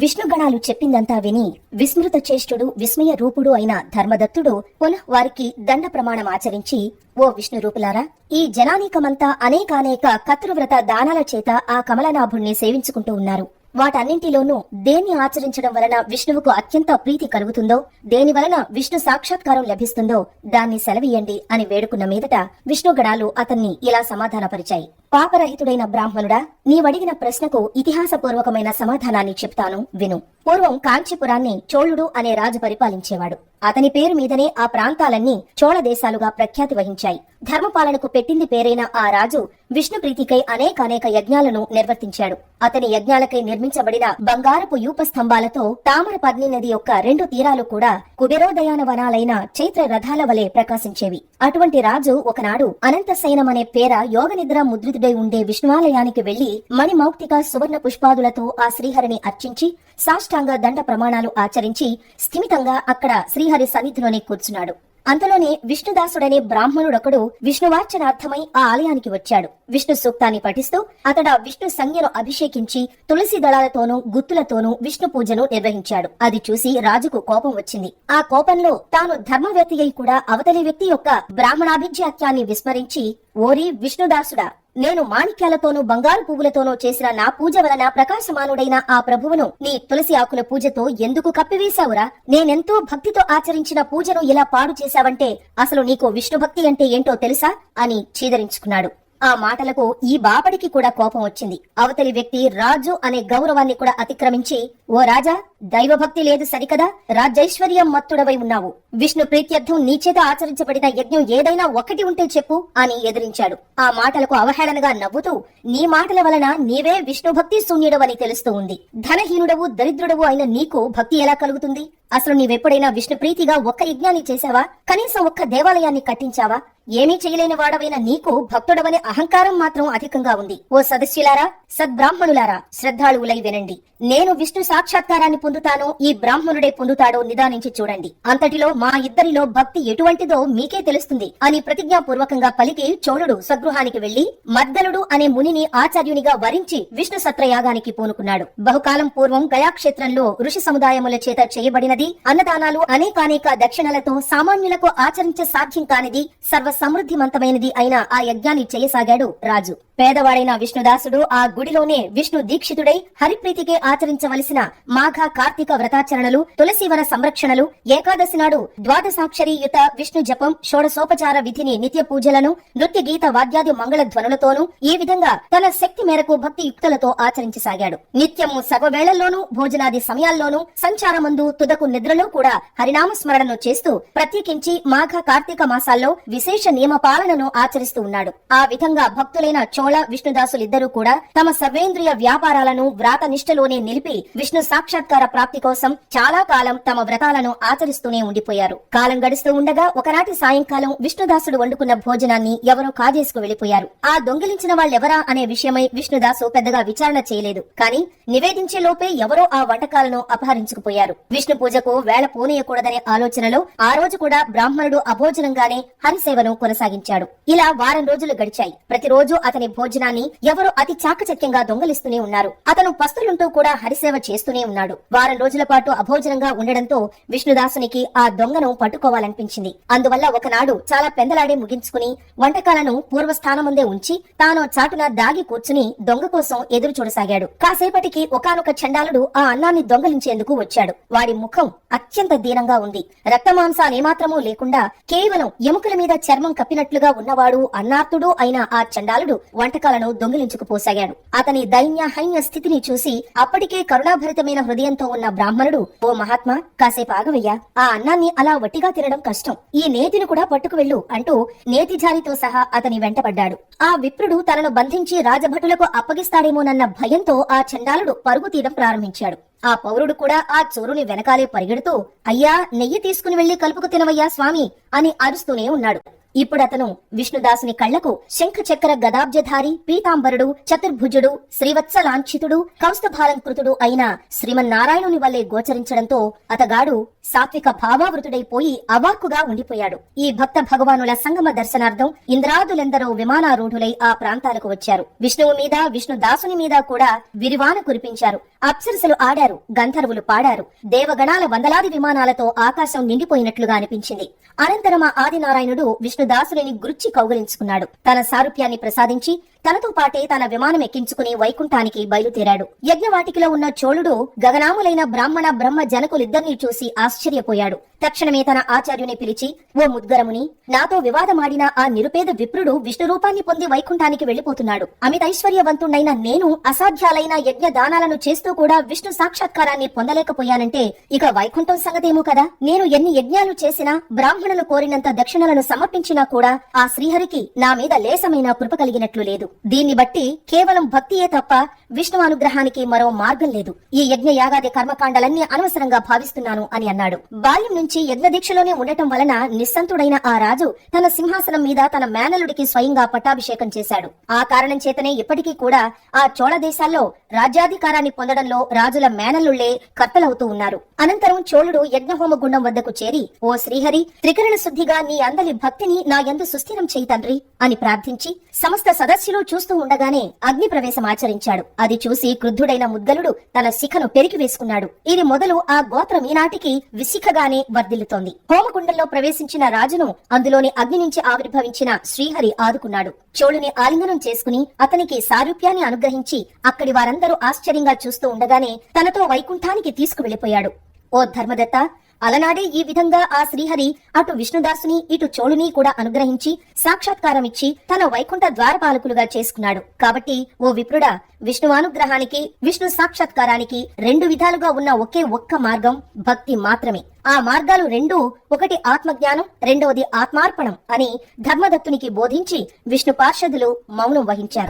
విష్ణుగణాలు చెప్పిందంతా విని విస్మృత చేష్టుడు విస్మయ రూపుడు అయిన ధర్మదత్తుడు పునః వారికి దండ ప్రమాణం ఆచరించి ఓ విష్ణు రూపులారా ఈ జనానీకమంతా అనేకానేక కతృవ్రత దానాల చేత ఆ కమలనాభుణ్ణి సేవించుకుంటూ ఉన్నారు. వాటన్నింటిలోనూ దేన్ని ఆచరించడం వలన విష్ణువుకు అత్యంత ప్రీతి కలుగుతుందో దేని వలన విష్ణు సాక్షాత్కారం లభిస్తుందో దాన్ని సెలవీయండి అని వేడుకున్న మీదట విష్ణుగణాలు అతన్ని ఇలా సమాధానపరిచాయి. పాపరహితుడైన బ్రాహ్మణుడా నీవడిగిన ప్రశ్నకు ఇతిహాసపూర్వకమైన సమాధానాన్ని చెప్తాను విను. పూర్వం కాంచీపురాన్ని చోళుడు అనే రాజు పరిపాలించేవాడు. అతని పేరు మీదనే ఆ ప్రాంతాలన్నీ చోళ దేశాలుగా ప్రఖ్యాతి వహించాయి. ధర్మపాలనకు పెట్టింది పేరైన ఆ రాజు విష్ణు ప్రీతికై అనేకానేక యజ్ఞాలను నిర్వర్తించాడు. అతని యజ్ఞాలకై నిర్మించబడిన బంగారపు యూప స్తంభాలతో తామర పద్ని నది యొక్క రెండు తీరాలు కూడా కుబేరోదయాన వనాలైన చైత్ర రథాల వలె ప్రకాశించేవి. అటువంటి రాజు ఒకనాడు అనంతశయనం అనే పేర యోగ నిద్ర ముద్రితుడై ఉండే విష్ణువాలయానికి వెళ్ళి మణిమౌక్తిక సువర్ణ పుష్పాదులతో ఆ శ్రీహరిని అర్చించి సాష్టాంగ దండ ప్రమాణాలు ఆచరించి స్థిమితంగా అక్కడ శ్రీహరి సన్నిధిలోనే కూర్చున్నాడు. అంతలోనే విష్ణుదాసుడనే బ్రాహ్మణుడొకడు విష్ణువార్చనార్థమై ఆ ఆలయానికి వచ్చాడు. విష్ణు సూక్తాన్ని పఠిస్తూ అతడ విష్ణు సంజ్ఞను అభిషేకించి తులసి దళాలతోనూ గుత్తులతోనూ విష్ణు పూజను నిర్వహించాడు. అది చూసి రాజుకు కోపం వచ్చింది. ఆ కోపంలో తాను ధర్మవేత్తి అయి కూడా అవతలి వ్యక్తి యొక్క బ్రాహ్మణాభిజాత్యాన్ని విస్మరించి ఓరి విష్ణుదాసుడా నేను మాణిక్యాలతోనూ బంగారు పువ్వులతోనూ చేసిన నా పూజ వలన ప్రకాశమానుడైన ఆ ప్రభువును నీ తులసి ఆకుల పూజతో ఎందుకు కప్పివేశావురా? నేనెంతో భక్తితో ఆచరించిన పూజను ఇలా పాడు చేశావంటే అసలు నీకు విష్ణు భక్తి అంటే ఏంటో తెలుసా? అని చీదరించుకున్నాడు. ఆ మాటలకు ఈ బాపడికి కూడా కోపం వచ్చింది. అవతలి వ్యక్తి రాజు అనే గౌరవాన్ని కూడా అతిక్రమించి ఓ రాజా దైవభక్తి లేదు సరికదా? రాజ్యైశ్వర్యం మత్తుడవై ఉన్నావు. విష్ణు ప్రీత్యర్థం నీ చేత ఆచరించబడిన యజ్ఞం ఏదైనా ఒకటి ఉంటే చెప్పు అని ఎదిరించాడు. ఆ మాటలకు అవహేళనగా నవ్వుతూ నీ మాటల వలన నీవే విష్ణు భక్తి శూన్యుడవని తెలుస్తూ ఉంది. ధనహీనుడవు దరిద్రుడవు అయిన నీకు భక్తి ఎలా కలుగుతుంది? అసలు నీవెప్పుడైనా విష్ణు ప్రీతిగా ఒక్క యజ్ఞాన్ని చేశావా? కనీసం ఒక్క దేవాలయాన్ని కట్టించావా? ఏమీ చేయలేని వాడవైన నీకు భక్తుడవనే అహంకారం మాత్రం అధికంగా ఉంది. ఓ సదస్యులారా సద్బ్రాహ్మణులారా శ్రద్ధాళువులై వినండి. నేను విష్ణు సాక్షాత్కారాన్ని పొందుతానో ఈ బ్రాహ్మణుడే పొందుతాడో నిదానించి చూడండి. అంతటిలో మా ఇద్దరిలో భక్తి ఎటువంటిదో మీకే తెలుస్తుంది అని ప్రతిజ్ఞాపూర్వకంగా పలికి చోళుడు స్వగృహానికి వెళ్ళి మద్దలుడు అనే మునిని ఆచార్యునిగా వరించి విష్ణు సత్రయాగానికి పూనుకున్నాడు. బహుకాలం పూర్వం గయాక్షేత్రంలో ఋషి సముదాయముల చేత చేయబడినది అన్నదానాలు అనేకానేక దక్షిణలతో సామాన్యులకు ఆచరించ సాధ్యం కానిది సర్వ సమృద్ధిమంతమైనది అయిన ఆ యజ్ఞాన్ని చేయసాగాడు రాజు. పేదవాడైన విష్ణుదాసుడు ఆ గుడిలోనే విష్ణు దీక్షితుడై హరిప్రీతికే ఆచరించవలసిన మాఘ కార్తీక వ్రతాచరణలు తులసివన సంరక్షణలు ఏకాదశి నాడు ద్వాదశాక్షరి యుత విష్ణు జపం షోడసోపచార విధిని నిత్య పూజలను నృత్య గీత వాద్యాది మంగళ ధ్వనులతోనూ ఈ విధంగా తన శక్తి మేరకు భక్తి యుక్తులతో ఆచరించసాగాడు. నిత్యము సర్వవేళల్లోనూ భోజనాది సమయాల్లోనూ సంచారమందు తుదకు నిద్రలో కూడా హరినామ స్మరణను చేస్తూ ప్రత్యేకించి మాఘ కార్తీక మాసాల్లో విశేష నియమ పాలనను ఆచరిస్తూ ఉన్నాడు. ఆ విధంగా భక్తులైన చోళ విష్ణుదాసులిద్దరూ కూడా తమ సర్వేంద్రియ వ్యాపారాలను వ్రాత నిష్ఠలోనే నిలిపి విష్ణు సాక్షాత్కార ప్రాప్తి కోసం చాలా కాలం తమ వ్రతాలను ఆచరిస్తూనే ఉండిపోయారు. కాలం గడుస్తూ ఉండగా ఒకనాటి సాయంకాలం విష్ణుదాసుడు వండుకున్న భోజనాన్ని ఎవరో కాజేసుకు వెళ్ళిపోయారు ఆ దొంగిలించిన వాళ్ళెవరా అనే విషయమై విష్ణుదాసు పెద్దగా విచారణ చేయలేదు. కానీ నివేదించే లోపే ఎవరో ఆ వంటకాలను అపహరించుకుపోయారు. విష్ణు పూజకు వేళ పోనీయకూడదనే ఆలోచనలో ఆ రోజు కూడా బ్రాహ్మణుడు అభోజనంగానే హరిసేవను కొనసాగించాడు. ఇలా వారం రోజులు గడిచాయి. ప్రతిరోజు అతని భోజనాన్ని ఎవరో అతి చాకచక్యంగా దొంగలిస్తూనే ఉన్నారు. అతను పస్తులుంటూ కూడా హరిసేవ చేస్తూనే ఉన్నాడు. వారం రోజుల పాటు అభోజనంగా ఉండడంతో విష్ణుదాసునికి ఆ దొంగను పట్టుకోవాలనిపించింది. అందువల్ల ఒకనాడు చాలా పెందలాడే ముగించుకుని వంటకాలను పూర్వస్థానముందే ఉంచి తాను చాటున దాగి కూర్చుని దొంగ కోసం ఎదురు చూడసాగాడు. కాసేపటికి ఒకానొక చండాలుడు ఆ అన్నాన్ని దొంగలించేందుకు వచ్చాడు. వాడి ముఖం అత్యంత దీనంగా ఉంది. రక్తమాంసాలేమాత్రమూ లేకుండా కేవలం ఎముకల మీద చర్మం కప్పినట్లుగా ఉన్నవాడు అన్నార్తుడు అయిన ఆ చండాలుడు వంటకాలను దొంగిలించుకుపోసాగాడు అతని దైన్య హైన్య స్థితిని చూసి అప్పటికే కరుణాభరితమైన హృదయంతో ఉన్న బ్రాహ్మణుడు ఓ మహాత్మా కాసేపు ఆగవయ్యా. ఆ అన్నాన్ని అలా వట్టిగా తినడం కష్టం. ఈ నేతిని కూడా పట్టుకు వెళ్ళు అంటూ నేతిజారితో సహా అతని వెంటపడ్డాడు. ఆ విప్రుడు తనను బంధించి రాజభటులకు అప్పగిస్తాడేమోనన్న భయంతో ఆ చండాలుడు పరుగు తీయడం ప్రారంభించాడు. ఆ పౌరుడు కూడా ఆ చోరుని వెనకాలే పరిగెడుతూ అయ్యా నెయ్యి తీసుకుని వెళ్ళి కలుపుకు తినవయ్యా స్వామి అని అరుస్తూనే ఉన్నాడు. ఇప్పుడతను విష్ణుదాసుని కళ్ళకు శంఖ చక్ర గదాబ్జధారి పీతాంబరుడు చతుర్భుజుడు శ్రీవత్సలాంఛితుడు కౌస్తభాలంకృతుడు అయిన శ్రీమన్నారాయణుని వల్లే గోచరించడంతో అతగాడు సాత్విక భావావృతుడైపోయి అవాక్కుగా ఉండిపోయాడు. ఈ భక్త భగవానుల సంగమ దర్శనార్థం ఇంద్రాదులెందరో విమానారూఢులై ఆ ప్రాంతాలకు వచ్చారు. విష్ణువు మీద విష్ణుదాసుని మీద కూడా విరివాన కురిపించారు. అప్సరసలు ఆడారు గంధర్వులు పాడారు. దేవగణాల వందలాది విమానాలతో ఆకాశం నిండిపోయినట్లుగా అనిపించింది. అనంతరం ఆ ఆదినారాయణుడు దాసుని గుర్చి కౌగలించుకున్నాడు. తన సారూప్యాన్ని ప్రసాదించి తనతో పాటే తన విమానం ఎక్కించుకుని వైకుంఠానికి బయలుదేరాడు. యజ్ఞవాటికిలో ఉన్న చోళుడు గగనాములైన బ్రాహ్మణ బ్రహ్మ జనకులిద్దరినీ చూసి ఆశ్చర్యపోయాడు. తక్షణమే తన ఆచార్యుని పిలిచి ఓ ముద్గరముని నాతో వివాదమాడిన ఆ నిరుపేద విప్రుడు విష్ణు రూపాన్ని పొంది వైకుంఠానికి వెళ్ళిపోతున్నాడు అమితైశ్వర్యవంతుడైన నేను అసాధ్యాలైన యజ్ఞ దానాలను చేస్తూ కూడా విష్ణు సాక్షాత్కారాన్ని పొందలేకపోయానంటే ఇక వైకుంఠం సంగతేమో కదా? నేను ఎన్ని యజ్ఞాలు చేసినా బ్రాహ్మణులు కోరినంత దక్షిణలను సమర్పించి సమర్పించినా కూడా ఆ శ్రీహరికి నా మీద లేసమైన కృప కలిగినట్లు లేదు. దీన్ని బట్టి కేవలం భక్తియే తప్ప విష్ణు అనుగ్రహానికి మరో మార్గం లేదు. ఈ యజ్ఞ యాగాది కర్మకాండలన్నీ అనవసరంగా భావిస్తున్నాను అని అన్నాడు. బాల్యం నుంచి యజ్ఞ దీక్షలోనే ఉండటం వలన నిస్సంతుడైన ఆ రాజు తన సింహాసనం మీద తన మేనలుడికి స్వయంగా పట్టాభిషేకం చేశాడు. ఆ కారణం చేతనే ఇప్పటికీ కూడా ఆ చోళ దేశాల్లో రాజ్యాధికారాన్ని పొందడంలో రాజుల మేనలుళ్ళే కర్తలవుతూ ఉన్నారు. అనంతరం చోళుడు యజ్ఞహోమ గుండం వద్దకు చేరి ఓ శ్రీహరి త్రికరణ శుద్ధిగా నీ అందలి భక్తిని నా యందు సుస్థిరం చేయి తండ్రి అని ప్రార్థించి సమస్త సదస్సులు చూస్తూ ఉండగానే అగ్ని ప్రవేశం ఆచరించాడు. అది చూసి క్రుద్ధుడైన ముద్దలుడు తన శిఖను పెరిగి వేసుకున్నాడు. ఇది మొదలు ఆ గోత్రం ఈనాటికి విశిఖగానే వర్ధిల్లుతోంది. హోమకుండంలో ప్రవేశించిన రాజును అందులోని అగ్ని నుంచి ఆవిర్భవించిన శ్రీహరి ఆదుకున్నాడు. చోళుని ఆలింగనం చేసుకుని అతనికి సారూప్యాన్ని అనుగ్రహించి అక్కడి వారందరూ ఆశ్చర్యంగా చూస్తూ ఉండగానే తనతో వైకుంఠానికి తీసుకువెళ్ళిపోయాడు ఓ ధర్మదత్త అలనాడే ఈ విధంగా ఆ శ్రీహరి అటు విష్ణుదాసుని ఇటు చోళుని కూడా అనుగ్రహించి సాక్షాత్కారం ఇచ్చి తన వైకుంఠ ద్వారపాలకులుగా చేసుకున్నాడు. కాబట్టి ఓ విప్రుడా విష్ణువానుగ్రహానికి విష్ణు సాక్షాత్కారానికి రెండు విధాలుగా ఉన్న ఒకే ఒక్క మార్గం భక్తి మాత్రమే. ఆ మార్గాలు రెండూ ఒకటి ఆత్మజ్ఞానం రెండవది ఆత్మార్పణం అని ధర్మదత్తునికి బోధించి విష్ణు పార్షదులు మౌనం వహించారు.